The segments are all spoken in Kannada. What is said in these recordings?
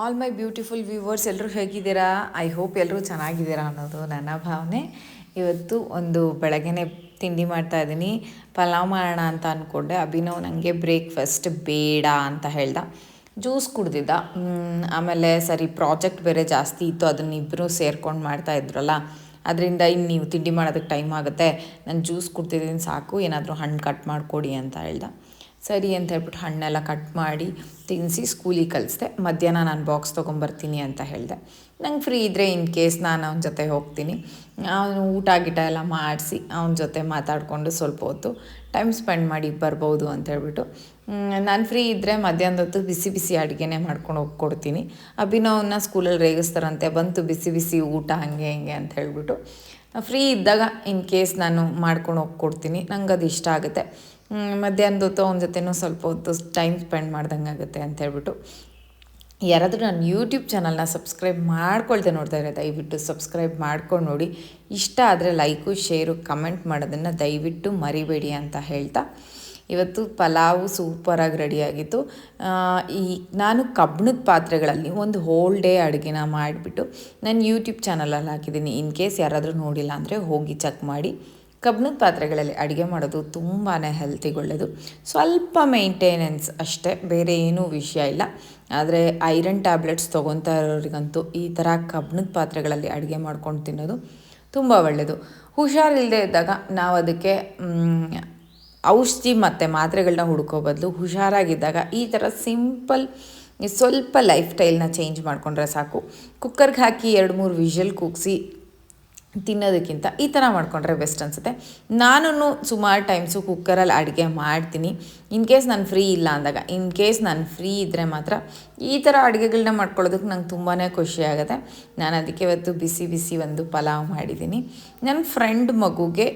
ಆಲ್ ಮೈ ಬ್ಯೂಟಿಫುಲ್ ವ್ಯೂವರ್ಸ್ ಎಲ್ಲರೂ ಹೇಗಿದ್ದೀರಾ? ಐ ಹೋಪ್ ಎಲ್ಲರೂ ಚೆನ್ನಾಗಿದ್ದೀರಾ ಅನ್ನೋದು ನನ್ನ ಭಾವನೆ. ಇವತ್ತು ಒಂದು ಬೆಳಗ್ಗೆನೆ ತಿಂಡಿ ಮಾಡ್ತಾ ಇದ್ದೀನಿ. ಪಲಾವ್ ಮಾಡೋಣ ಅಂತ ಅಂದ್ಕೊಂಡೆ ಅಭಿನವ್ ನನಗೆ ಬ್ರೇಕ್ಫಾಸ್ಟ್ ಬೇಡ ಅಂತ ಹೇಳ್ದ. ಜ್ಯೂಸ್ ಕುಡ್ದಿದ್ದ. ಆಮೇಲೆ ಸರಿ ಪ್ರಾಜೆಕ್ಟ್ ಬೇರೆ ಜಾಸ್ತಿ ಇತ್ತು. ಅದನ್ನ ಇಬ್ಬರು ಸೇರ್ಕೊಂಡು ಮಾಡ್ತಾ ಇದ್ರಲ್ಲ. ಅದರಿಂದ ಇನ್ನು ನೀವು ತಿಂಡಿ ಮಾಡೋದಕ್ಕೆ ಟೈಮ್ ಆಗುತ್ತೆ. ನಾನು ಜ್ಯೂಸ್ ಕುಡ್ತಿದ್ದೀನಿ ಸಾಕು. ಏನಾದರೂ ಹಣ್ಣು ಕಟ್ ಮಾಡಿಕೊಡಿ ಅಂತ ಹೇಳ್ದ. ಸರಿ ಅಂತ ಹೇಳ್ಬಿಟ್ಟು ಹಣ್ಣೆಲ್ಲ ಕಟ್ ಮಾಡಿ ತಿನ್ನಿಸಿ ಸ್ಕೂಲಿಗೆ ಕಲಿಸ್ದೆ ಮಧ್ಯಾಹ್ನ ನಾನು ಬಾಕ್ಸ್ ತೊಗೊಂಬರ್ತೀನಿ ಅಂತ ಹೇಳಿದೆ. ನಂಗೆ ಫ್ರೀ ಇದ್ದರೆ ಇನ್ ಕೇಸ್ ನಾನು ಅವನ ಜೊತೆ ಹೋಗ್ತೀನಿ. ಅವನು ಊಟ ಗಿಟ ಎಲ್ಲ ಮಾಡಿಸಿ ಅವನ ಜೊತೆ ಮಾತಾಡಿಕೊಂಡು ಸ್ವಲ್ಪ ಹೊತ್ತು ಟೈಮ್ ಸ್ಪೆಂಡ್ ಮಾಡಿ ಬರ್ಬೋದು ಅಂತ ಹೇಳ್ಬಿಟ್ಟು ನಾನು ಫ್ರೀ ಇದ್ದರೆ ಮಧ್ಯಾಹ್ನದ ಹೊತ್ತು ಬಿಸಿ ಬಿಸಿ ಅಡುಗೆನೇ ಮಾಡ್ಕೊಂಡು ಹೋಗ್ಕೊಡ್ತೀನಿ. ಅಭಿನವನ್ನ ಸ್ಕೂಲಲ್ಲಿ ರೇಗಿಸ್ತಾರಂತೆ, ಬಂತು ಬಿಸಿ ಬಿಸಿ ಊಟ ಹಾಗೆ ಹಿಂಗೆ ಅಂತ ಹೇಳ್ಬಿಟ್ಟು. ಫ್ರೀ ಇದ್ದಾಗ ಇನ್ ಕೇಸ್ ನಾನು ಮಾಡ್ಕೊಂಡು ಹೋಗ್ಕೊಡ್ತೀನಿ. ನಂಗೆ ಅದು ಇಷ್ಟ ಆಗುತ್ತೆ. ಮಧ್ಯಾಹ್ನದ ಹೊತ್ತು ಅವನ ಜೊತೆನೂ ಸ್ವಲ್ಪ ಹೊತ್ತು ಟೈಮ್ ಸ್ಪೆಂಡ್ ಮಾಡ್ದಂಗೆ ಆಗುತ್ತೆ ಅಂತ ಹೇಳ್ಬಿಟ್ಟು. ಯಾರಾದರೂ ನನ್ನ ಯೂಟ್ಯೂಬ್ ಚಾನಲ್ನ ಸಬ್ಸ್ಕ್ರೈಬ್ ಮಾಡ್ಕೊಳ್ದೆ ನೋಡ್ತಾ ಇದ್ದಾರೆ ದಯವಿಟ್ಟು ಸಬ್ಸ್ಕ್ರೈಬ್ ಮಾಡ್ಕೊಂಡು ನೋಡಿ. ಇಷ್ಟ ಆದರೆ ಲೈಕು ಶೇರು ಕಮೆಂಟ್ ಮಾಡೋದನ್ನು ದಯವಿಟ್ಟು ಮರಿಬೇಡಿ ಅಂತ ಹೇಳ್ತಾ. ಇವತ್ತು ಪಲಾವು ಸೂಪರಾಗಿ ರೆಡಿಯಾಗಿತ್ತು ಈ, ನಾನು ಕಬ್ಬಣದ ಪಾತ್ರೆಗಳಲ್ಲಿ ಒಂದು ಹೋಲ್ ಡೇ ಅಡುಗೆನ ಮಾಡಿಬಿಟ್ಟು ನಾನು ಯೂಟ್ಯೂಬ್ ಚಾನಲಲ್ಲಿ ಹಾಕಿದ್ದೀನಿ. ಇನ್ ಕೇಸ್ ಯಾರಾದರೂ ನೋಡಿಲ್ಲ ಅಂದರೆ ಹೋಗಿ ಚೆಕ್ ಮಾಡಿ. ಕಬ್ಬಿಣದ ಪಾತ್ರೆಗಳಲ್ಲಿ ಅಡುಗೆ ಮಾಡೋದು ತುಂಬಾ ಹೆಲ್ತಿಗೆ ಒಳ್ಳೆಯದು ಸ್ವಲ್ಪ ಮೇಂಟೆನೆನ್ಸ್ ಅಷ್ಟೇ, ಬೇರೆ ಏನೂ ವಿಷಯ ಇಲ್ಲ. ಆದರೆ ಐರನ್ ಟ್ಯಾಬ್ಲೆಟ್ಸ್ ತೊಗೊತಾ ಇರೋರಿಗಂತೂ ಈ ಥರ ಕಬ್ಬಿಣದ ಪಾತ್ರೆಗಳಲ್ಲಿ ಅಡುಗೆ ಮಾಡ್ಕೊಂಡು ತಿನ್ನೋದು ತುಂಬ ಒಳ್ಳೆಯದು ಹುಷಾರಿಲ್ಲದೆ ಇದ್ದಾಗ ನಾವು ಅದಕ್ಕೆ ಔಷಧಿ ಮತ್ತು ಮಾತ್ರೆಗಳನ್ನ ಹುಡ್ಕೋ ಬದಲು ಹುಷಾರಾಗಿದ್ದಾಗ ಈ ಥರ ಸಿಂಪಲ್, ಸ್ವಲ್ಪ ಲೈಫ್ ಸ್ಟೈಲ್ನ ಚೇಂಜ್ ಮಾಡಿಕೊಂಡ್ರೆ ಸಾಕು. ಕುಕ್ಕರ್ಗೆ ಹಾಕಿ ಎರಡು ಮೂರು ವಿಷಲ್ ಕೂಗಿಸಿ ತಿನ್ನೋದಕ್ಕಿಂತ ಈ ಥರ ಮಾಡಿಕೊಂಡ್ರೆ ಬೆಸ್ಟ್ ಅನಿಸುತ್ತೆ. ನಾನು ಸುಮಾರು ಟೈಮ್ಸು ಕುಕ್ಕರಲ್ಲಿ ಅಡುಗೆ ಮಾಡ್ತೀನಿ. ಇನ್ ಕೇಸ್ ನಾನು ಫ್ರೀ ಇಲ್ಲ ಅಂದಾಗ, ಇನ್ ಕೇಸ್ ನಾನು ಫ್ರೀ ಇದ್ದರೆ ಮಾತ್ರ ಈ ಥರ ಅಡುಗೆಗಳನ್ನ ಮಾಡ್ಕೊಳ್ಳೋದಕ್ಕೆ ನಂಗೆ ತುಂಬಾ ಖುಷಿಯಾಗುತ್ತೆ ನಾನು ಅದಕ್ಕೆ ಇವತ್ತು ಬಿಸಿ ಬಿಸಿ ಒಂದು ಪಲಾವ್ ಮಾಡಿದ್ದೀನಿ. ನನ್ನ ಫ್ರೆಂಡ್ ಮಗುಗೆ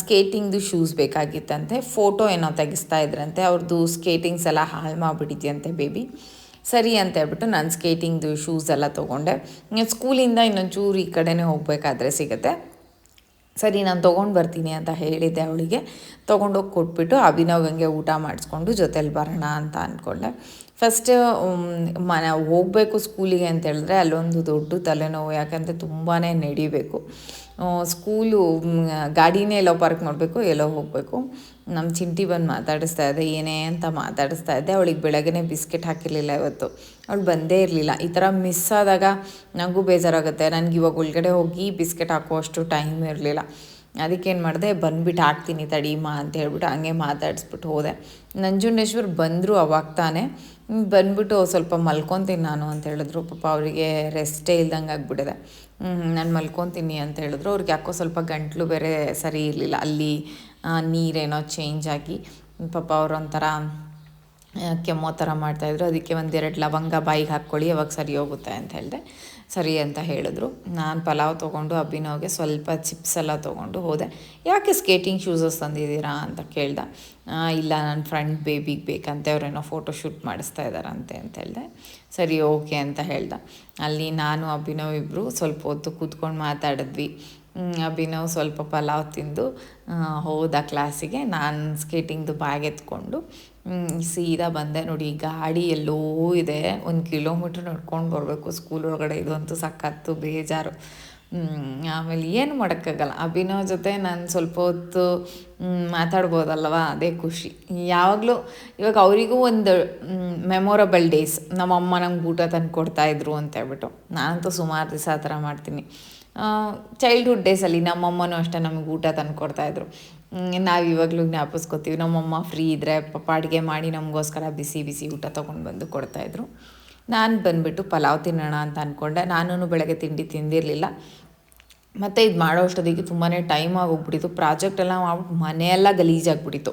ಸ್ಕೇಟಿಂಗ್ದು ಶೂಸ್ ಬೇಕಾಗಿತ್ತಂತೆ. ಫೋಟೋ ಏನೋ ತೆಗಿಸ್ತಾ ಇದ್ರಂತೆ. ಅವ್ರದ್ದು ಸ್ಕೇಟಿಂಗ್ಸ್ ಎಲ್ಲ ಹಾಳು ಮಾಡಿಬಿಟ್ಟಿದ್ಯಂತೆ ಬೇಬಿ ಸರಿ ಅಂತ ಹೇಳ್ಬಿಟ್ಟು ನಾನು ಸ್ಕೇಟಿಂಗ್ದು ಶೂಸ್ ಎಲ್ಲ ತೊಗೊಂಡೆ. ಸ್ಕೂಲಿಂದ ಇನ್ನೊಂದು ಚೂರು ಈ ಕಡೆನೇ ಹೋಗಬೇಕಾದ್ರೆ ಸಿಗುತ್ತೆ. ಸರಿ, ನಾನು ತೊಗೊಂಡು ಬರ್ತೀನಿ ಅಂತ ಹೇಳಿದ್ದೆ ಅವಳಿಗೆ. ತೊಗೊಂಡೋಗಿ ಕೊಟ್ಬಿಟ್ಟು ಅಭಿನವ್ಗೆ ಊಟ ಮಾಡಿಸ್ಕೊಂಡು ಜೊತೇಲಿ ಬರೋಣ ಅಂತ ಅಂದ್ಕೊಂಡೆ ಫಸ್ಟ್ ಮನ ಹೋಗಬೇಕು ಸ್ಕೂಲಿಗೆ ಅಂತ ಹೇಳಿದ್ರೆ ಅಲ್ಲೊಂದು ದೊಡ್ಡ ತಲೆನೋವು, ಯಾಕಂದರೆ ತುಂಬಾ ನಡಿಬೇಕು. ಸ್ಕೂಲು ಗಾಡಿನೇ ಎಲ್ಲೋ ಪಾರ್ಕ್ ಮಾಡಬೇಕು, ಎಲ್ಲೋ ಹೋಗಬೇಕು. ನಮ್ಮ ಚಿಂಟಿ ಬಂದು ಮಾತಾಡಿಸ್ತಾ ಇದ್ದೆ ಏನೇ ಅಂತ ಮಾತಾಡಿಸ್ತಾ ಇದ್ದೆ ಅವಳಿಗೆ ಬೆಳಗ್ಗೆ ಬಿಸ್ಕೆಟ್ ಹಾಕಿರಲಿಲ್ಲ ಇವತ್ತು. ಅವಳು ಬಂದೇ ಇರಲಿಲ್ಲ. ಈ ಥರ ಮಿಸ್ ಆದಾಗ ನನಗೂ ಬೇಜಾರಾಗುತ್ತೆ. ನನಗೆ ಇವಾಗ ಒಳಗಡೆ ಹೋಗಿ ಬಿಸ್ಕೆಟ್ ಹಾಕುವಷ್ಟು ಟೈಮ್ ಇರಲಿಲ್ಲ. ಅದಕ್ಕೇನು ಮಾಡಿದೆ, ಬಂದುಬಿಟ್ಟು ಹಾಕ್ತೀನಿ ತಡಿಮಾ ಅಂತ ಹೇಳ್ಬಿಟ್ಟು ಹಂಗೆ ಮಾತಾಡಿಸ್ಬಿಟ್ಟು ಹೋದೆ. ನಂಜುಂಡೇಶ್ವರ್ ಬಂದರು ಅವಾಗ ತಾನೇ ಬಂದ್ಬಿಟ್ಟು ಸ್ವಲ್ಪ ಮಲ್ಕೊತೀನಿ ನಾನು ಅಂತ ಹೇಳಿದ್ರು. ಪಾಪ ಅವರಿಗೆ ರೆಸ್ಟೇ ಇಲ್ದಂಗೆ ಆಗ್ಬಿಟ್ಟಿದೆ. ನಾನು ಮಲ್ಕೊತೀನಿ ಅಂತ ಹೇಳಿದ್ರು. ಅವ್ರಿಗೆ ಯಾಕೋ ಸ್ವಲ್ಪ ಗಂಟ್ಲು ಬೇರೆ ಸರಿ ಇರಲಿಲ್ಲ. ಅಲ್ಲಿ ನೀರೇನೋ ಚೇಂಜ್ ಆಗಿ ಪಾಪ ಅವರು ಒಂಥರ ಆ, ಕೆಮ್ಮೋ ಥರ ಮಾಡ್ತಾಯಿದ್ರು ಅದಕ್ಕೆ ಒಂದೆರಡು ಲವಂಗ ಬಾಯಿಗೆ ಹಾಕ್ಕೊಳ್ಳಿ ಅವಾಗ ಸರಿ ಹೋಗುತ್ತೆ ಅಂತ ಹೇಳಿದೆ. ಸರಿ ಅಂತ ಹೇಳಿದ್ರು. ನಾನು ಪಲಾವ್ ತೊಗೊಂಡು, ಅಭಿನವ್ಗೆ ಸ್ವಲ್ಪ ಚಿಪ್ಸ್ ಎಲ್ಲ ತೊಗೊಂಡು ಹೋದೆ. ಯಾಕೆ ಸ್ಕೇಟಿಂಗ್ ಶೂಸಸ್ ತಂದಿದ್ದೀರಾ ಅಂತ ಕೇಳ್ದೆ. ಇಲ್ಲ ನನ್ನ ಫ್ರೆಂಡ್ ಬೇಬಿಗೆ ಬೇಕಂತೆ, ಅವರೇನೋ ಫೋಟೋ ಶೂಟ್ ಮಾಡಿಸ್ತಾ ಇದ್ದಾರಂತೆ ಅಂತ ಹೇಳಿದೆ. ಸರಿ ಓಕೆ ಅಂತ ಹೇಳ್ದೆ. ಅಲ್ಲಿ ನಾನು, ಅಭಿನವ್ ಇಬ್ಬರು ಸ್ವಲ್ಪ ಹೊತ್ತು ಕೂತ್ಕೊಂಡು ಮಾತಾಡಿದ್ವಿ. ಅಭಿನವ್ ಸ್ವಲ್ಪ ಪಲಾವ್ ತಿಂದು ಹೋದ ಕ್ಲಾಸಿಗೆ ನಾನು ಸ್ಕೇಟಿಂಗ್ದು ಬ್ಯಾಗ್ ಎತ್ಕೊಂಡು ಸೀದಾ ಬಂದೆ ನೋಡಿ ಗಾಡಿ ಎಲ್ಲೋ ಇದೆ. ಒಂದು ಕಿಲೋಮೀಟ್ರ್ ನಡ್ಕೊಂಡು ಬರಬೇಕು. ಸ್ಕೂಲ್ ಒಳಗಡೆ ಇದು ಅಂತೂ ಬೇಜಾರು. ಆಮೇಲೆ ಏನು ಮಾಡೋಕ್ಕಾಗಲ್ಲ. ಅಭಿನವ್ ಜೊತೆ ನಾನು ಸ್ವಲ್ಪ ಹೊತ್ತು ಮಾತಾಡ್ಬೋದಲ್ವಾ ಮಾತಾಡ್ಬೋದಲ್ವ? ಅದೇ ಖುಷಿ. ಯಾವಾಗಲೂ ಇವಾಗ ಅವರಿಗೂ ಒಂದು ಮೆಮೊರಬಲ್ ಡೇಸ್ ನಮ್ಮಮ್ಮ ನಂಗೆ ಊಟ ತಂದು ಕೊಡ್ತಾಯಿದ್ರು ಅಂತ ಹೇಳ್ಬಿಟ್ಟು. ನಾನಂತೂ ಸುಮಾರು ದಿವಸ ಆ ಥರ ಮಾಡ್ತೀನಿ. ಚೈಲ್ಡ್ಹುಡ್ ಡೇಸಲ್ಲಿ ನಮ್ಮಮ್ಮನೂ ಅಷ್ಟೇ ನಮಗೆ ಊಟ ತಂದು ಕೊಡ್ತಾಯಿದ್ರು ನಾವು ಇವಾಗಲೂ ಜ್ಞಾಪಿಸ್ಕೋತೀವಿ. ನಮ್ಮಮ್ಮ ಫ್ರೀ ಇದ್ದರೆ ಪಾಪ ಅಡುಗೆ ಮಾಡಿ ನಮಗೋಸ್ಕರ ಬಿಸಿ ಬಿಸಿ ಊಟ ತೊಗೊಂಡು ಬಂದು ಕೊಡ್ತಾಯಿದ್ರು ನಾನು ಬಂದುಬಿಟ್ಟು ಪಲಾವ್ ತಿನ್ನೋಣ ಅಂತ ಅಂದ್ಕೊಂಡೆ ನಾನು ಬೆಳಗ್ಗೆ ತಿಂಡಿ ತಿಂದಿರಲಿಲ್ಲ. ಮತ್ತು ಇದು ಮಾಡೋ ಅಷ್ಟೊತ್ತಿಗೆ ತುಂಬಾ ಟೈಮ್ ಆಗೋಗ್ಬಿಟ್ಟಿತ್ತು. ಪ್ರಾಜೆಕ್ಟ್ ಎಲ್ಲ ಮಾಡ್ಬಿಟ್ಟು ಮನೆಯೆಲ್ಲ ಗಲೀಜಾಗ್ಬಿಟ್ಟಿತ್ತು.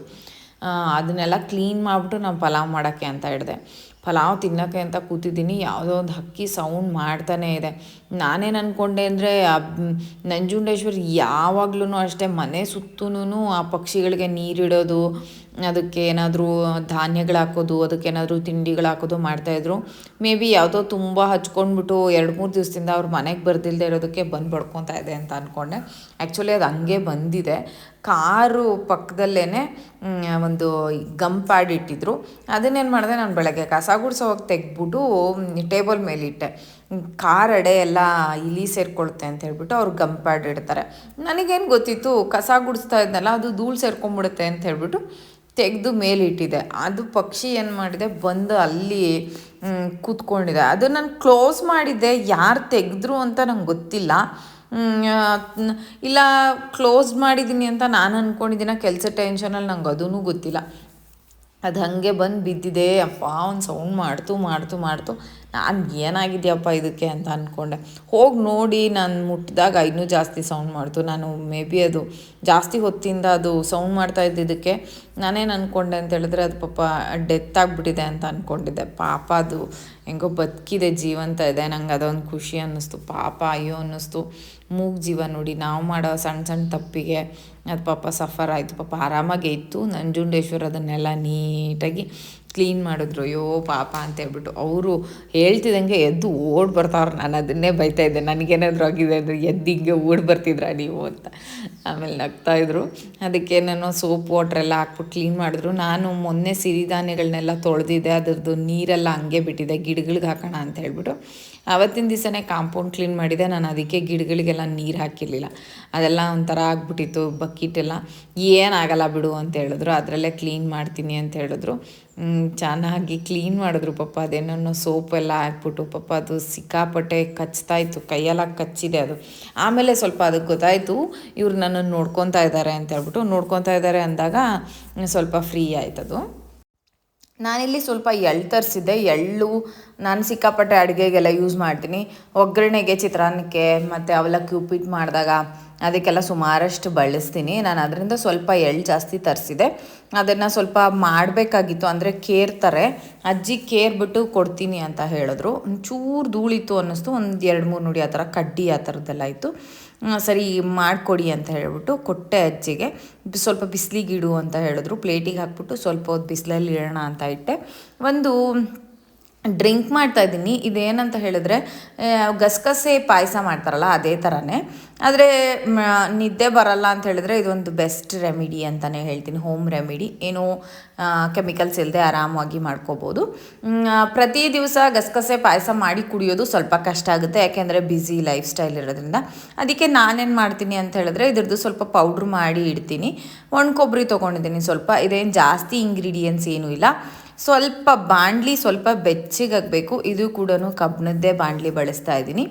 ಅದನ್ನೆಲ್ಲ ಕ್ಲೀನ್ ಮಾಡಿಬಿಟ್ಟು ನಾನು ಪಲಾವ್ ಮಾಡೋಕ್ಕೆ ಅಂತ ಹೇಳಿದೆ ಪಲಾವ್ ತಿನ್ನೋಕ್ಕೆ ಅಂತ ಕೂತಿದ್ದೀನಿ, ಯಾವುದೋ ಒಂದು ಹಕ್ಕಿ ಸೌಂಡ್ ಮಾಡ್ತಾನೇ ಇದೆ. ನಾನೇನು ಅಂದ್ಕೊಂಡೆ ಅಂದರೆ ನಂಜುಂಡೇಶ್ವರಿ ಯಾವಾಗ್ಲೂ ಅಷ್ಟೇ ಮನೆ ಸುತ್ತೂ ಆ ಪಕ್ಷಿಗಳಿಗೆ ನೀರಿಡೋದು ಅದಕ್ಕೆ ಏನಾದರೂ ಧಾನ್ಯಗಳು ಹಾಕೋದು ಅದಕ್ಕೆ ಏನಾದರೂ ತಿಂಡಿಗಳು ಹಾಕೋದು ಮಾಡ್ತಾಯಿದ್ರು ಮೇ ಬಿ ಯಾವುದೋ ತುಂಬ ಹಚ್ಕೊಂಡ್ಬಿಟ್ಟು ಎರಡು ಮೂರು ದಿವಸದಿಂದ ಅವ್ರ ಮನೆಗೆ ಬರ್ದಿಲ್ಲದೆ ಇರೋದಕ್ಕೆ ಬಂದು ಬಡ್ಕೊತಾ ಇದೆ ಅಂತ ಅಂದ್ಕೊಂಡೆ ಆ್ಯಕ್ಚುಲಿ ಅದು ಹಂಗೆ ಬಂದಿದೆ. ಕಾರು ಪಕ್ಕದಲ್ಲೇ ಒಂದು ಗಮ್ ಪ್ಯಾಡ್ ಇಟ್ಟಿದ್ರು. ಅದನ್ನೇನು ಮಾಡಿದೆ, ನಾನು ಬೆಳಗ್ಗೆ ಕಸ ಗುಡ್ಸೋವಾಗ ತೆಗ್ದುಬಿಟ್ಟು ಟೇಬಲ್ ಮೇಲಿಟ್ಟೆ ಕಾರ್ ಅಡೆ ಎಲ್ಲ ಇಲಿ ಸೇರ್ಕೊಳುತ್ತೆ ಅಂತ ಹೇಳ್ಬಿಟ್ಟು ಅವ್ರು ಗಮ್ ಪ್ಯಾಡ್ ಇಡ್ತಾರೆ. ನನಗೇನು ಗೊತ್ತಿತ್ತು, ಕಸ ಗುಡಿಸ್ತಾ ಇದ್ನಲ್ಲ, ಅದು ಧೂಳು ಸೇರ್ಕೊಂಡ್ಬಿಡುತ್ತೆ ಅಂತ ಹೇಳ್ಬಿಟ್ಟು ತೆಗೆದು ಮೇಲಿಟ್ಟಿದೆ. ಅದು ಪಕ್ಷಿ ಏನು ಮಾಡಿದೆ? ಬಂದು ಅಲ್ಲಿ ಕೂತ್ಕೊಂಡಿದೆ. ಅದು ನಾನು ಕ್ಲೋಸ್ ಮಾಡಿದ್ದೆ. ಯಾರು ತೆಗೆದ್ರು ಅಂತ ನಂಗೆ ಗೊತ್ತಿಲ್ಲ. ಇಲ್ಲ, ಕ್ಲೋಸ್ ಮಾಡಿದ್ದೀನಿ ಅಂತ ನಾನು ಅಂದ್ಕೊಂಡಿದ್ದೀನ ಕೆಲಸ ಟೆನ್ಷನಲ್ಲಿ ನಂಗೆ ಅದೂ ಗೊತ್ತಿಲ್ಲ. ಅದು ಹಾಗೆ ಬಂದು ಬಿದ್ದಿದೆ. ಅಪ್ಪ, ಒಂದು ಸೌಂಡ್ ಮಾಡ್ತು ಮಾಡ್ತು ಮಾಡ್ತು. ನಾನು ಏನಾಗಿದೆಯಪ್ಪ ಇದಕ್ಕೆ ಅಂತ ಅಂದ್ಕೊಂಡೆ ಹೋಗಿ ನೋಡಿ, ನಾನು ಮುಟ್ಟಿದಾಗ ಇನ್ನೂ ಜಾಸ್ತಿ ಸೌಂಡ್ ಮಾಡ್ತು. ನಾನು ಮೇ ಬಿ ಅದು ಜಾಸ್ತಿ ಹೊತ್ತಿಂದ ಅದು ಸೌಂಡ್ ಮಾಡ್ತಾ ಇದ್ದಿದ್ದಕ್ಕೆ ನಾನೇನು ಅಂದ್ಕೊಂಡೆ ಅಂತ ಹೇಳಿದ್ರೆ ಅದು ಪಾಪ ಡೆತ್ ಆಗಿಬಿಟ್ಟಿದೆ ಅಂತ ಅಂದ್ಕೊಂಡಿದ್ದೆ ಪಾಪ ಅದು ಹೆಂಗೋ ಬದುಕಿದೆ, ಜೀವಂತ ಇದೆ. ನಂಗೆ ಅದೊಂದು ಖುಷಿ ಅನ್ನಿಸ್ತು. ಪಾಪ ಅಯ್ಯೋ ಅನ್ನಿಸ್ತು. ಮೂಗು ಜೀವ ನೋಡಿ, ನಾವು ಮಾಡೋ ಸಣ್ಣ ಸಣ್ಣ ತಪ್ಪಿಗೆ ಅದು ಪಾಪ ಸಫರ್ ಆಯಿತು. ಪಾಪ ಆರಾಮಾಗೇ ಇತ್ತು. ನಂಜುಂಡೇಶ್ವರ ಅದನ್ನೆಲ್ಲ ನೀಟಾಗಿ ಕ್ಲೀನ್ ಮಾಡಿದ್ರು, ಅಯ್ಯೋ ಪಾಪ ಅಂತ ಹೇಳ್ಬಿಟ್ಟು ಅವರು ಹೇಳ್ತಿದ್ದಂಗೆ ಎದ್ದು ಓಡ್ ಬರ್ತಾವ್ರು. ನಾನು ಅದನ್ನೇ ಬೈತಾ ಇದ್ದೆ. ನನಗೇನಾದರೂ ಆಗಿದೆ ಅಂದರೆ ಎದ್ದು ಹಿಂಗೆ ಓಡ್ ಬರ್ತಿದ್ರಾ ನೀವು ಅಂತ. ಆಮೇಲೆ ನಗ್ತಾಯಿದ್ರು ಅದಕ್ಕೆ ನಾನು ಸೋಪ್, ವಾಟ್ರ್ ಎಲ್ಲ ಹಾಕ್ಬಿಟ್ಟು ಕ್ಲೀನ್ ಮಾಡಿದ್ರು. ನಾನು ಮೊನ್ನೆ ಸಿರಿಧಾನ್ಯಗಳನ್ನೆಲ್ಲ ತೊಳೆದಿದ್ದೆ. ಅದರದ್ದು ನೀರೆಲ್ಲ ಹಂಗೆ ಬಿಟ್ಟಿದೆ. ಗಿಡಗಳಿಗೆ ಹಾಕೋಣ ಅಂತ ಹೇಳ್ಬಿಟ್ಟು. ಆವತ್ತಿನ ದಿವಸನೇ ಕಾಂಪೌಂಡ್ ಕ್ಲೀನ್ ಮಾಡಿದೆ. ನಾನು ಅದಕ್ಕೆ ಗಿಡಗಳಿಗೆಲ್ಲ ನೀರು ಹಾಕಿರಲಿಲ್ಲ. ಅದೆಲ್ಲ ಒಂಥರ ಆಗ್ಬಿಟ್ಟಿತ್ತು, ಬಕೆಟೆಲ್ಲ. ಏನಾಗಲ್ಲ ಬಿಡು ಅಂತ ಹೇಳಿದ್ರು. ಅದರಲ್ಲೇ ಕ್ಲೀನ್ ಮಾಡ್ತೀನಿ ಅಂತ ಹೇಳಿದ್ರು. ಚೆನ್ನಾಗಿ ಕ್ಲೀನ್ ಮಾಡಿದ್ರು ಪಾಪ. ಅದೇನೋ ಸೋಪ್ ಎಲ್ಲ ಹಾಕ್ಬಿಟ್ಟು ಪಾಪ ಅದು ಸಿಕ್ಕಾಪಟ್ಟೆ ಕಚ್ತಾ ಇತ್ತು. ಕೈಯೆಲ್ಲ ಕಚ್ಚಿದೆ ಅದು. ಆಮೇಲೆ ಸ್ವಲ್ಪ ಅದಕ್ಕೆ ಗೊತ್ತಾಯಿತು. ಇವ್ರು ನನ್ನನ್ನು ನೋಡ್ಕೊತಾ ಇದ್ದಾರೆ ಅಂತ ಹೇಳ್ಬಿಟ್ಟು ನೋಡ್ಕೊತಾ ಇದ್ದಾರೆ ಅಂದಾಗ ಸ್ವಲ್ಪ ಫ್ರೀ ಆಯ್ತದು. ನಾನಿಲ್ಲಿ ಸ್ವಲ್ಪ ಎಳ್ಳು ತರಿಸಿದ್ದೆ. ಎಳ್ಳು ನಾನು ಸಿಕ್ಕಾಪಟ್ಟೆ ಅಡುಗೆಗೆಲ್ಲ ಯೂಸ್ ಮಾಡ್ತೀನಿ. ಒಗ್ಗರಣೆಗೆ ಚಿತ್ರಾನ್ನಕ್ಕೆ ಮತ್ತು ಅವಲಕ್ಕಿ ಉಪ್ಪಿಟ್ಟು ಮಾಡಿದಾಗ ಅದಕ್ಕೆಲ್ಲ ಸುಮಾರಷ್ಟು ಬಳಸ್ತೀನಿ. ನಾನು ಅದರಿಂದ ಸ್ವಲ್ಪ ಎಳ್ಳು ಜಾಸ್ತಿ ತರಿಸಿದೆ. ಅದನ್ನು ಸ್ವಲ್ಪ ಮಾಡಬೇಕಾಗಿತ್ತು. ಅಂದರೆ ಕೇರ್ತಾರೆ ಅಜ್ಜಿ ಕೇರ್ಬಿಟ್ಟು ಕೊಡ್ತೀನಿ ಅಂತ ಹೇಳಿದ್ರು. ಒಂಚೂರು ಧೂಳಿತ್ತು ಅನ್ನಿಸ್ತು. ಒಂದು ಎರಡು ಮೂರು ನುಡಿ ಆ ಥರ ಕಡ್ಡಿ ಆ ಥರದ್ದೆಲ್ಲ ಇತ್ತು. ಸರಿ ಮಾಡಿಕೊಡಿ ಅಂತ ಹೇಳಿಬಿಟ್ಟು ಕೊಟ್ಟೆ ಅಜ್ಜಿಗೆ. ಸ್ವಲ್ಪ ಬಿಸಿಲಿಗಿಡು ಅಂತ ಹೇಳಿದ್ರು. ಪ್ಲೇಟಿಗೆ ಹಾಕ್ಬಿಟ್ಟು ಸ್ವಲ್ಪ ಹೊತ್ತು ಬಿಸಿಲಲ್ಲಿ ಇಡೋಣ ಅಂತ ಇಟ್ಟೆ. ಒಂದು ಡ್ರಿಂಕ್ ಮಾಡ್ತಾ ಇದ್ದೀನಿ. ಇದೇನಂತ ಹೇಳಿದ್ರೆ ಗಸಗಸೆ ಪಾಯಸ ಮಾಡ್ತಾರಲ್ಲ, ಅದೇ ಥರನೇ ಆದರೆ ನಿದ್ದೆ ಬರಲ್ಲ ಅಂತ ಹೇಳಿದ್ರೆ ಇದೊಂದು ಬೆಸ್ಟ್ ರೆಮಿಡಿ ಅಂತಲೇ ಹೇಳ್ತೀನಿ. ಹೋಮ್ ರೆಮಿಡಿ ಏನು ಕೆಮಿಕಲ್ಸ್ ಇಲ್ಲದೆ ಆರಾಮಾಗಿ ಮಾಡ್ಕೋಬೋದು. ಪ್ರತಿ ದಿವಸ ಗಸಗಸೆ ಪಾಯಸ ಮಾಡಿ ಕುಡಿಯೋದು ಸ್ವಲ್ಪ ಕಷ್ಟ ಆಗುತ್ತೆ. ಯಾಕೆಂದರೆ ಬ್ಯುಸಿ ಲೈಫ್ ಸ್ಟೈಲ್ ಇರೋದ್ರಿಂದ. ಅದಕ್ಕೆ ನಾನೇನು ಮಾಡ್ತೀನಿ ಅಂತ ಹೇಳಿದ್ರೆ, ಇದ್ರದ್ದು ಸ್ವಲ್ಪ ಪೌಡ್ರ್ ಮಾಡಿ ಇಡ್ತೀನಿ. ಒಣ ಕೊಬ್ಬರಿ ತೊಗೊಂಡಿದ್ದೀನಿ ಸ್ವಲ್ಪ. ಇದೇನು ಜಾಸ್ತಿ ಇಂಗ್ರೀಡಿಯೆಂಟ್ಸ್ ಏನೂ ಇಲ್ಲ. ಸ್ವಲ್ಪ ಬಾಣಲಿ ಸ್ವಲ್ಪ ಬೆಚ್ಚಗಾಗಬೇಕು ಇದು ಕೂಡ ಕಬ್ಬಿಣದ್ದೇ ಬಾಣಲಿ ಬಳಸ್ತಾ ಇದ್ದೀನಿ.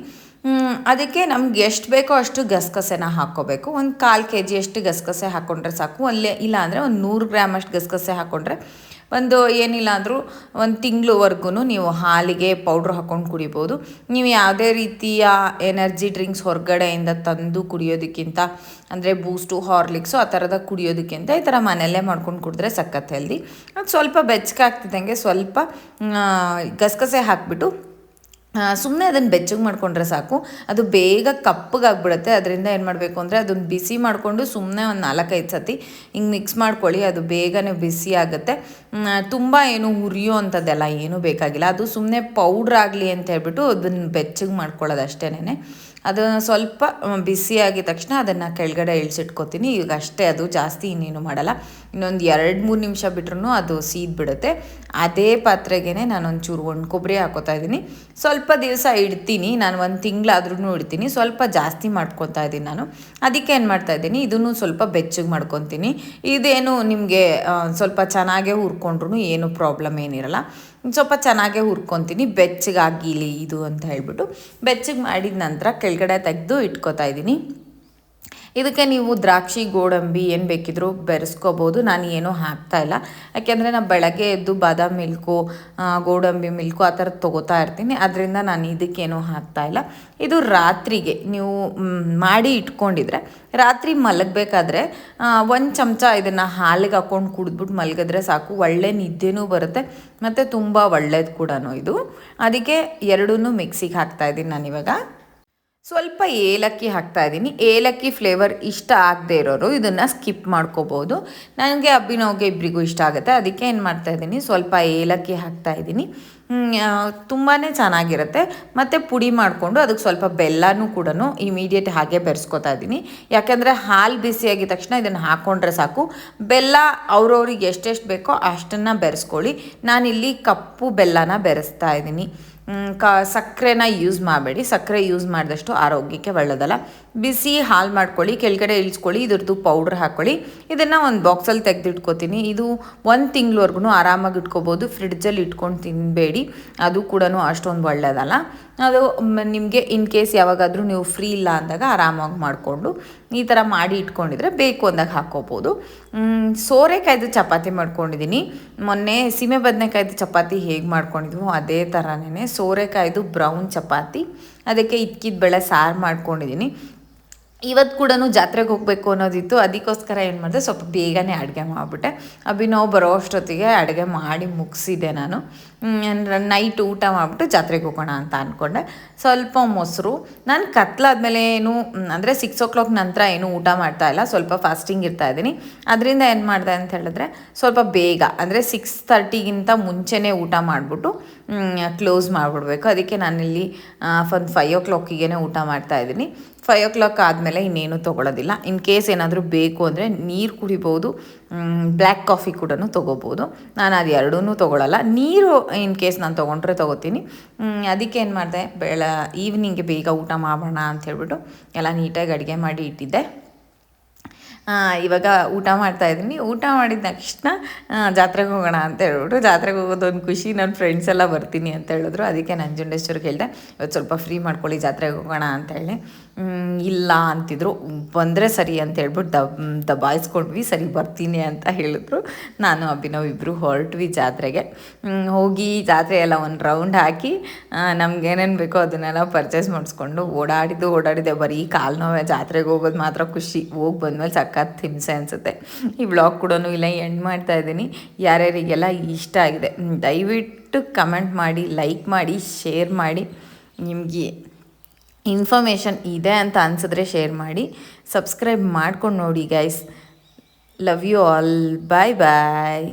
ಅದಕ್ಕೆ ನಮ್ಗೆ ಎಷ್ಟು ಬೇಕೋ ಅಷ್ಟು ಗಸಗಸೆನ ಹಾಕ್ಕೋಬೇಕು. ಒಂದು ಕಾಲು ಕೆ ಜಿಯಷ್ಟು ಗಸಗಸೆ ಹಾಕ್ಕೊಂಡ್ರೆ ಸಾಕು. ಅಲ್ಲೇ ಇಲ್ಲ ಅಂದರೆ ಒಂದು ನೂರು ಗ್ರಾಮ್ ಅಷ್ಟು ಗಸಗಸೆ ಹಾಕ್ಕೊಂಡ್ರೆ ಒಂದು ಏನಿಲ್ಲ ಅಂದರೂ ಒಂದು ತಿಂಗಳವರೆಗೂ ನೀವು ಹಾಲಿಗೆ ಪೌಡ್ರ್ ಹಾಕ್ಕೊಂಡು ಕುಡಿಬೋದು. ನೀವು ಯಾವುದೇ ರೀತಿಯ ಎನರ್ಜಿ ಡ್ರಿಂಕ್ಸ್ ಹೊರಗಡೆಯಿಂದ ತಂದು ಕುಡಿಯೋದಕ್ಕಿಂತ ಅಂದರೆ ಬೂಸ್ಟು, ಹಾರ್ಲಿಕ್ಸು ಆ ಥರದ ಕುಡಿಯೋದಕ್ಕಿಂತ ಈ ಥರ ಮನೆಯಲ್ಲೇ ಮಾಡ್ಕೊಂಡು ಕುಡಿದ್ರೆ ಸಖತ್ ಹೆಲ್ದಿ ಅದು ಸ್ವಲ್ಪ ಬೆಚ್ಚಗಾಗ್ತಿದ್ದಂಗೆ ಸ್ವಲ್ಪ ಗಸಗಸೆ ಹಾಕಿಬಿಟ್ಟು ಸುಮ್ಮನೆ ಅದನ್ನು ಬೆಚ್ಚಗೆ ಮಾಡಿಕೊಂಡ್ರೆ ಸಾಕು. ಅದು ಬೇಗ ಕಪ್ಪಗಾಗ್ಬಿಡುತ್ತೆ. ಅದರಿಂದ ಏನು ಮಾಡಬೇಕು ಅಂದರೆ ಅದನ್ನು ಬಿಸಿ ಮಾಡಿಕೊಂಡು ಸುಮ್ಮನೆ ಒಂದು ನಾಲ್ಕೈದು ಸತಿ ಹಿಂಗೆ ಮಿಕ್ಸ್ ಮಾಡ್ಕೊಳ್ಳಿ. ಅದು ಬೇಗನೆ ಬಿಸಿ ಆಗುತ್ತೆ. ತುಂಬ ಏನು ಹುರಿಯೋ ಅಂಥದ್ದೆಲ್ಲ ಏನೂ ಬೇಕಾಗಿಲ್ಲ. ಅದು ಸುಮ್ಮನೆ ಪೌಡ್ರ್ ಆಗಲಿ ಅಂತ ಹೇಳ್ಬಿಟ್ಟು ಅದನ್ನು ಬೆಚ್ಚಗೆ ಮಾಡ್ಕೊಳ್ಳೋದು ಅಷ್ಟೇನೆ ಅದು ಸ್ವಲ್ಪ ಬಿಸಿಯಾಗಿದ ತಕ್ಷಣ ಅದನ್ನು ಕೆಳಗಡೆ ಇಳಿಸಿಟ್ಕೋತೀನಿ. ಈಗ ಅಷ್ಟೇ, ಅದು ಜಾಸ್ತಿ ಇನ್ನೇನು ಮಾಡಲ್ಲ. ಇನ್ನೊಂದು ಎರಡು, ಮೂರು ನಿಮಿಷ ಬಿಟ್ರೂ ಅದು ಸೀದ್ಬಿಡುತ್ತೆ. ಅದೇ ಪಾತ್ರೆಗೆ ನಾನು ಒಂಚೂರು ಒಣ ಕೊಬ್ಬರಿ ಹಾಕೋತಾ ಇದ್ದೀನಿ. ಸ್ವಲ್ಪ ದಿವಸ ಇಡ್ತೀನಿ. ನಾನು ಒಂದು ತಿಂಗಳಾದ್ರೂ ಇಡ್ತೀನಿ. ಸ್ವಲ್ಪ ಜಾಸ್ತಿ ಮಾಡ್ಕೊತಾ ಇದ್ದೀನಿ ನಾನು. ಅದಕ್ಕೆ ಏನು ಮಾಡ್ತಾ ಇದ್ದೀನಿ? ಇದನ್ನು ಸ್ವಲ್ಪ ಬೆಚ್ಚಗೆ ಮಾಡ್ಕೊತೀನಿ. ಇದೇನು ನಿಮಗೆ ಸ್ವಲ್ಪ ಚೆನ್ನಾಗೇ ಹುರ್ಕೊಂಡ್ರು ಏನು ಪ್ರಾಬ್ಲಮ್ ಏನಿರಲ್ಲ. ಸ್ವಲ್ಪ ಚೆನ್ನಾಗೇ ಹುರ್ಕೊತೀನಿ ಬೆಚ್ಚಗಾಗಿಲಿ ಇದು ಅಂತ ಹೇಳ್ಬಿಟ್ಟು ಬೆಚ್ಚಗೆ ಮಾಡಿದ ನಂತರ ಕೆಳಗಡೆ ತೆಗೆದು ಇಟ್ಕೋತಾ ಇದ್ದೀನಿ. ಇದಕ್ಕೆ ನೀವು ದ್ರಾಕ್ಷಿ, ಗೋಡಂಬಿ ಏನು ಬೇಕಿದ್ರೂ ಬೆರೆಸ್ಕೋಬೋದು. ನಾನು ಏನೂ ಹಾಕ್ತಾ ಇಲ್ಲ. ಯಾಕೆಂದರೆ ನಾನು ಬೆಳಗ್ಗೆ ಎದ್ದು ಬಾದಾಮ್ ಮಿಲ್ಕು ಗೋಡಂಬಿ ಮಿಲ್ಕು ಆ ಥರ ತೊಗೋತಾ ಇರ್ತೀನಿ. ಅದರಿಂದ ನಾನು ಇದಕ್ಕೇನೂ ಹಾಕ್ತಾ ಇಲ್ಲ. ಇದು ರಾತ್ರಿಗೆ ನೀವು ಮಾಡಿ ಇಟ್ಕೊಂಡಿದ್ರೆ, ರಾತ್ರಿ ಮಲಗಬೇಕಾದ್ರೆ ಒಂದು ಚಮಚ ಇದನ್ನು ಹಾಲಿಗೆ ಹಾಕ್ಕೊಂಡು ಕುಡಿದ್ಬಿಟ್ಟು ಮಲಗಿದ್ರೆ ಸಾಕು. ಒಳ್ಳೆ ನಿದ್ದೆನೂ ಬರುತ್ತೆ. ಮತ್ತು ತುಂಬ ಒಳ್ಳೇದು ಕೂಡ ಇದು. ಅದಕ್ಕೆ ಎರಡೂ ಮಿಕ್ಸಿಗೆ ಹಾಕ್ತಾ ಇದ್ದೀನಿ ನಾನಿವಾಗ. ಸ್ವಲ್ಪ ಏಲಕ್ಕಿ ಹಾಕ್ತಾ ಇದ್ದೀನಿ. ಏಲಕ್ಕಿ ಫ್ಲೇವರ್ ಇಷ್ಟ ಆಗದೆ ಇರೋರು ಇದನ್ನು ಸ್ಕಿಪ್ ಮಾಡ್ಕೋಬೋದು. ನನಗೆ ಅಬ್ಬಿನವ್ಗೆ ಇಬ್ಬರಿಗೂ ಇಷ್ಟ ಆಗುತ್ತೆ. ಅದಕ್ಕೆ ಏನು ಮಾಡ್ತಾ ಇದ್ದೀನಿ, ಸ್ವಲ್ಪ ಏಲಕ್ಕಿ ಹಾಕ್ತಾ ಇದ್ದೀನಿ. ತುಂಬಾ ಚೆನ್ನಾಗಿರುತ್ತೆ. ಮತ್ತು ಪುಡಿ ಮಾಡಿಕೊಂಡು ಅದಕ್ಕೆ ಸ್ವಲ್ಪ ಬೆಲ್ಲನೂ ಕೂಡ ಇಮಿಡಿಯೇಟ್ ಹಾಗೆ ಬೆರೆಸ್ಕೊತಾ ಇದ್ದೀನಿ. ಯಾಕೆಂದರೆ ಹಾಲು ಬಿಸಿಯಾಗಿದ ತಕ್ಷಣ ಇದನ್ನು ಹಾಕ್ಕೊಂಡ್ರೆ ಸಾಕು. ಬೆಲ್ಲ ಅವ್ರವ್ರಿಗೆ ಎಷ್ಟೆಷ್ಟು ಬೇಕೋ ಅಷ್ಟನ್ನು ಬೆರೆಸ್ಕೊಳ್ಳಿ. ನಾನಿಲ್ಲಿ ಕಪ್ಪು ಬೆಲ್ಲನ ಬೆರೆಸ್ತಾ ಇದ್ದೀನಿ. ಕ ಸಕ್ಕರೆನ ಯೂಸ್ ಮಾಡಬೇಡಿ. ಸಕ್ಕರೆ ಯೂಸ್ ಮಾಡಿದಷ್ಟು ಆರೋಗ್ಯಕ್ಕೆ ಒಳ್ಳೆಯದಲ್ಲ ಬಿಸಿ ಹಾಲು ಮಾಡ್ಕೊಳ್ಳಿ, ಕೆಳಗಡೆ ಇಳಿಸ್ಕೊಳ್ಳಿ, ಇದ್ರದ್ದು ಪೌಡ್ರ್ ಹಾಕ್ಕೊಳ್ಳಿ ಇದನ್ನು ಒಂದು ಬಾಕ್ಸಲ್ಲಿ ತೆಗೆದಿಟ್ಕೋತೀನಿ. ಇದು ಒಂದು ತಿಂಗ್ಳವರೆಗೂ ಆರಾಮಾಗಿ ಇಟ್ಕೋಬೋದು. ಫ್ರಿಡ್ಜಲ್ಲಿ ಇಟ್ಕೊಂಡು ತಿನ್ನಬೇಡಿ ಅದು ಕೂಡ ಅಷ್ಟೊಂದು ಒಳ್ಳೆಯದಲ್ಲ ಅದು ನಿಮಗೆ ಇನ್ ಕೇಸ್ ಯಾವಾಗಾದರೂ ನೀವು ಫ್ರೀ ಇಲ್ಲ ಅಂದಾಗ ಆರಾಮಾಗಿ ಮಾಡಿಕೊಂಡು ಈ ಥರ ಮಾಡಿ ಇಟ್ಕೊಂಡಿದ್ರೆ ಬೇಕು ಅಂದಾಗ ಹಾಕ್ಕೋಬೋದು. ಸೋರೆಕಾಯ್ದು ಚಪಾತಿ ಮಾಡ್ಕೊಂಡಿದ್ದೀನಿ ಮೊನ್ನೆ ಸೀಮೆ ಬದನೆಕಾಯ್ದು ಚಪಾತಿ ಹೇಗೆ ಮಾಡ್ಕೊಂಡಿದ್ವು ಅದೇ ಥರನೇ ಸೋರೆಕಾಯ್ದು ಬ್ರೌನ್ ಚಪಾತಿ. ಅದಕ್ಕೆ ಇಕ್ಕಿದ ಬೆಳೆ ಸಾರು ಮಾಡ್ಕೊಂಡಿದ್ದೀನಿ ಇವತ್ತು ಕೂಡ ಜಾತ್ರೆಗೆ ಹೋಗಬೇಕು ಅನ್ನೋದಿತ್ತು. ಅದಕ್ಕೋಸ್ಕರ ಏನು ಮಾಡಿದೆ, ಸ್ವಲ್ಪ ಬೇಗನೆ ಅಡುಗೆ ಮಾಡಿಬಿಟ್ಟೆ. ಅಭಿನವ್ ಬರೋ ಅಷ್ಟೊತ್ತಿಗೆ ಅಡುಗೆ ಮಾಡಿ ಮುಗಿಸಿದೆ ನಾನು. ನೈಟ್ ಊಟ ಮಾಡಿಬಿಟ್ಟು ಜಾತ್ರೆಗೆ ಹೋಗೋಣ ಅಂತ ಅಂದ್ಕೊಂಡೆ ಸ್ವಲ್ಪ ಮೊಸರು. ನಾನು ಕತ್ಲಾದ್ಮೇಲೆ ಏನು ಅಂದರೆ ಸಿಕ್ಸ್ ಓ ಕ್ಲಾಕ್ ನಂತರ ಏನು ಊಟ ಮಾಡ್ತಾ ಇಲ್ಲ. ಸ್ವಲ್ಪ ಫಾಸ್ಟಿಂಗ್ ಇರ್ತಾ ಇದ್ದೀನಿ. ಅದರಿಂದ ಏನು ಮಾಡಿದೆ ಅಂತ ಹೇಳಿದ್ರೆ, ಸ್ವಲ್ಪ ಬೇಗ, ಅಂದರೆ ಸಿಕ್ಸ್ ತರ್ಟಿಗಿಂತ ಮುಂಚೆನೇ ಊಟ ಮಾಡಿಬಿಟ್ಟು ಕ್ಲೋಸ್ ಮಾಡಿಬಿಡ್ಬೇಕು. ಅದಕ್ಕೆ ನಾನಿಲ್ಲಿ ಒಂದು ಫೈವ್ ಓ ಕ್ಲಾಕಿಗೆ ಊಟ ಮಾಡ್ತಾ ಇದ್ದೀನಿ. ಫೈವ್ ಓ ಕ್ಲಾಕ್ ಆದಮೇಲೆ ಇನ್ನೇನು ತೊಗೊಳೋದಿಲ್ಲ. ಇನ್ ಕೇಸ್ ಏನಾದರೂ ಬೇಕು ಅಂದರೆ ನೀರು ಕುಡಿಬೋದು ಬ್ಲ್ಯಾಕ್ ಕಾಫಿ ಕೂಡ ತೊಗೋಬೋದು. ನಾನು ಅದು ಎರಡೂ ತೊಗೊಳಲ್ಲ. ನೀರು ಇನ್ ಕೇಸ್ ನಾನು ತೊಗೊಂಡ್ರೆ ತೊಗೋತೀನಿ. ಅದಕ್ಕೆ ಏನು ಮಾಡಿದೆ, ಬೆಳ ಈವ್ನಿಂಗ್ಗೆ ಬೇಗ ಊಟ ಮಾಡೋಣ ಅಂತ ಹೇಳ್ಬಿಟ್ಟು ಎಲ್ಲ ನೀಟಾಗಿ ಅಡುಗೆ ಮಾಡಿ ಇಟ್ಟಿದ್ದೆ. ಇವಾಗ ಊಟ ಮಾಡ್ತಾ ಇದ್ದೀನಿ. ಊಟ ಮಾಡಿದ ತಕ್ಷಣ ಜಾತ್ರೆಗೆ ಹೋಗೋಣ ಅಂತ ಹೇಳ್ಬಿಟ್ಟು ಜಾತ್ರೆಗೆ ಹೋಗೋದೊಂದು ಖುಷಿ ನನ್ನ ಫ್ರೆಂಡ್ಸ್ ಎಲ್ಲ ಬರ್ತೀನಿ ಅಂತ ಹೇಳಿದ್ರು. ಅದಕ್ಕೆ ನಂಜುಂಡೇಶ್ವರಿಗೆ ಹೇಳಿದೆ ಇವತ್ತು ಸ್ವಲ್ಪ ಫ್ರೀ ಮಾಡ್ಕೊಳ್ಳಿ, ಜಾತ್ರೆಗೆ ಹೋಗೋಣ ಅಂತ ಹೇಳಿ. ಇಲ್ಲ ಅಂತಿದ್ರು. ಬಂದರೆ ಸರಿ ಅಂತ ಹೇಳ್ಬಿಟ್ಟು ದಬ್ ದಬಾಯಿಸ್ಕೊಂಡ್ವಿ, ಸರಿ ಬರ್ತೀನಿ ಅಂತ ಹೇಳಿದ್ರು. ನಾನು, ಅಭಿನವ್ ಇಬ್ಬರು ಹೊರಟ್ವಿ ಜಾತ್ರೆಗೆ. ಹೋಗಿ ಜಾತ್ರೆ ಎಲ್ಲ ಒಂದು ರೌಂಡ್ ಹಾಕಿ ನಮ್ಗೆ ಏನೇನು ಬೇಕೋ ಅದನ್ನೆಲ್ಲ ಪರ್ಚೇಸ್ ಮಾಡಿಸ್ಕೊಂಡು ಓಡಾಡಿದ್ದು, ಓಡಾಡಿದೆ. ಬರೀ ಕಾಲು ನೋವೆ ಜಾತ್ರೆಗೆ ಹೋಗೋದು ಮಾತ್ರ ಖುಷಿ. ಹೋಗಿ ಬಂದಮೇಲೆ ಸಖತ್ ಹಿಂಸೆ ಅನಿಸುತ್ತೆ. ಈ ಬ್ಲಾಗ್ ಕೂಡ ಇಲ್ಲ ಎಂಡ್ ಮಾಡ್ತಾ ಇದ್ದೀನಿ. ಯಾರ್ಯಾರಿಗೆಲ್ಲ ಇಷ್ಟ ಆಗಿದೆ ದಯವಿಟ್ಟು ಕಮೆಂಟ್ ಮಾಡಿ ಲೈಕ್ ಮಾಡಿ ಶೇರ್ ಮಾಡಿ. ನಿಮಗೆ ಇನ್ಫಾರ್ಮೇಷನ್ ಇದೆ ಅಂತ ಅನಿಸಿದ್ರೆ ಶೇರ್ ಮಾಡಿ, ಸಬ್ಸ್ಕ್ರೈಬ್ ಮಾಡ್ಕೊಂಡು ನೋಡಿ guys love you all bye bye